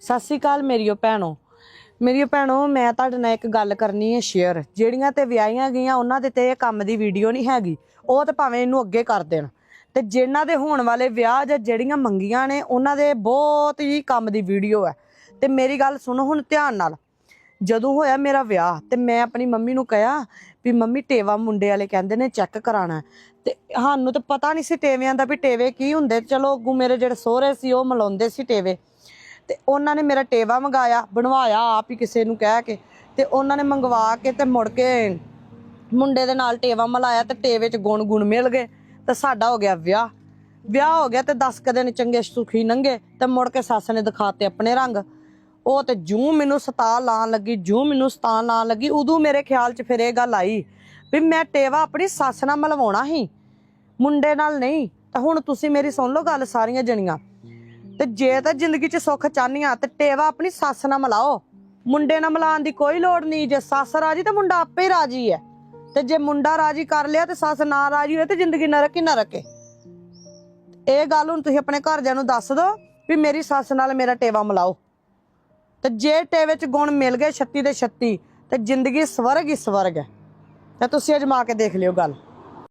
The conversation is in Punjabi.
ਸਤਿ ਸ਼੍ਰੀ ਅਕਾਲ ਮੇਰੀਓ ਭੈਣੋ। ਮੇਰੀਓ ਭੈਣੋ, ਮੈਂ ਤੁਹਾਡੇ ਨਾਲ ਇੱਕ ਗੱਲ ਕਰਨੀ ਹੈ ਸ਼ੇਅਰ ਜਿਹੜੀਆਂ ਤੇ ਵਿਆਹੀਆਂ ਗਈਆਂ, ਉਹਨਾਂ ਦੇ ਤੇ ਇਹ ਕੰਮ ਦੀ ਵੀਡੀਓ ਨਹੀਂ ਹੈਗੀ। ਉਹ ਤੇ ਭਾਵੇਂ ਇਹਨੂੰ ਅੱਗੇ ਕਰ ਦੇਣ। ਤੇ ਜਿਨ੍ਹਾਂ ਦੇ ਹੋਣ ਵਾਲੇ ਵਿਆਹ ਜਾਂ ਜਿਹੜੀਆਂ ਮੰਗੀਆਂ ਨੇ, ਉਹਨਾਂ ਦੇ ਬਹੁਤ ਹੀ ਕੰਮ ਦੀ ਵੀਡੀਓ ਹੈ। ਤੇ ਮੇਰੀ ਗੱਲ ਸੁਣੋ ਹੁਣ ਧਿਆਨ ਨਾਲ। ਜਦੋਂ ਹੋਇਆ ਮੇਰਾ ਵਿਆਹ, ਤੇ ਮੈਂ ਆਪਣੀ ਮੰਮੀ ਨੂੰ ਕਿਹਾ ਵੀ ਮੰਮੀ ਟੇਵਾ ਮੁੰਡੇ ਵਾਲੇ ਕਹਿੰਦੇ ਨੇ ਚੈੱਕ ਕਰਾਣਾ ਹੈ। ਤੇ ਸਾਨੂੰ ਤਾਂ ਪਤਾ ਨਹੀਂ ਸੀ ਟੇਵਿਆਂ ਦਾ ਵੀ ਟੇਵੇ ਕੀ ਹੁੰਦੇ। ਚਲੋ ਅੱਗੋਂ ਮੇਰੇ ਜਿਹੜੇ ਸਹੁਰੇ ਸੀ, ਉਹ ਮਲਾਉਂਦੇ ਸੀ ਟੇਵੇ। ਤੇ ਉਹਨਾਂ ਨੇ ਮੇਰਾ ਟੇਵਾ ਮੰਗਾਇਆ, ਬਣਵਾਇਆ ਆਪ ਹੀ ਕਿਸੇ ਨੂੰ ਕਹਿ ਕੇ ਤੇ ਉਹਨਾਂ ਨੇ ਮੰਗਵਾ ਕੇ ਤੇ ਮੁੜ ਕੇ ਮੁੰਡੇ ਦੇ ਨਾਲ ਟੇਵਾ ਮਲਾਇਆ ਤੇ ਟੇਵੇ 'ਚ ਗੁਣ ਗੁਣ ਮਿਲ ਗਏ ਤੇ ਸਾਡਾ ਹੋ ਗਿਆ ਵਿਆਹ। ਵਿਆਹ ਹੋ ਗਿਆ ਤੇ 10 ਕ ਦਿਨ ਚੰਗੇ ਸੁਖੀ ਲੰਘੇ ਤੇ ਮੁੜ ਕੇ ਸੱਸ ਨੇ ਦਿਖਾਤੇ ਆਪਣੇ ਰੰਗ। ਉਹ ਤੇ ਜੂੰ ਮੈਨੂੰ ਸਤਾ ਲਾਣ ਲੱਗੀ, ਜੂ ਮੈਨੂੰ ਸਤਾ ਲਾਣ ਲੱਗੀ, ਉਦੋਂ ਮੇਰੇ ਖਿਆਲ 'ਚ ਫਿਰ ਇਹ ਗੱਲ ਆਈ ਵੀ ਮੈਂ ਟੇਵਾ ਆਪਣੀ ਸੱਸ ਨਾਲ ਮਲਵਾਉਣਾ ਸੀ, ਮੁੰਡੇ ਨਾਲ ਨਹੀਂ। ਤਾਂ ਹੁਣ ਤੁਸੀਂ ਮੇਰੀ ਸੁਣ ਲਓ ਗੱਲ ਸਾਰੀਆਂ ਜਣੀਆਂ। ਤੇ ਜੇ ਤਾਂ ਜ਼ਿੰਦਗੀ 'ਚ ਸੁੱਖ ਚਾਹਨੀਆਂ ਤੇ ਟੇਵਾ ਆਪਣੀ ਸੱਸ ਨਾਲ ਮਿਲਾਓ। ਮੁੰਡੇ ਨਾਲ ਮਿਲਾਉਣ ਦੀ ਕੋਈ ਲੋੜ ਨਹੀਂ, ਜੇ ਸੱਸ ਰਾਜੀ ਤਾਂ ਮੁੰਡਾ ਆਪੇ ਹੀ ਰਾਜੀ ਹੈ ਤੇ ਜੇ ਮੁੰਡਾ ਰਾਜੀ ਕਰ ਲਿਆ ਤੇ ਸੱਸ ਨਾ ਰਾਜੀ ਹੋਏ ਤੇ ਜ਼ਿੰਦਗੀ ਨਰਕ ਹੀ ਨਰਕ ਹੈ ਇਹ ਗੱਲ ਹੁਣ ਤੁਸੀਂ ਆਪਣੇ ਘਰਦਿਆਂ ਨੂੰ ਦੱਸ ਦਿਓ ਵੀ ਮੇਰੀ ਸੱਸ ਨਾਲ ਮੇਰਾ ਟੇਵਾ ਮਿਲਾਓ। ਤੇ ਜੇ ਟੇਵੇ 'ਚ ਗੁਣ ਮਿਲ ਗਏ 36 ਦੇ 36 ਤੇ ਜ਼ਿੰਦਗੀ ਸਵਰਗ ਹੀ ਸਵਰਗ ਹੈ ਤੇ ਤੁਸੀਂ ਅਜਮਾ ਕੇ ਦੇਖ ਲਿਓ ਗੱਲ।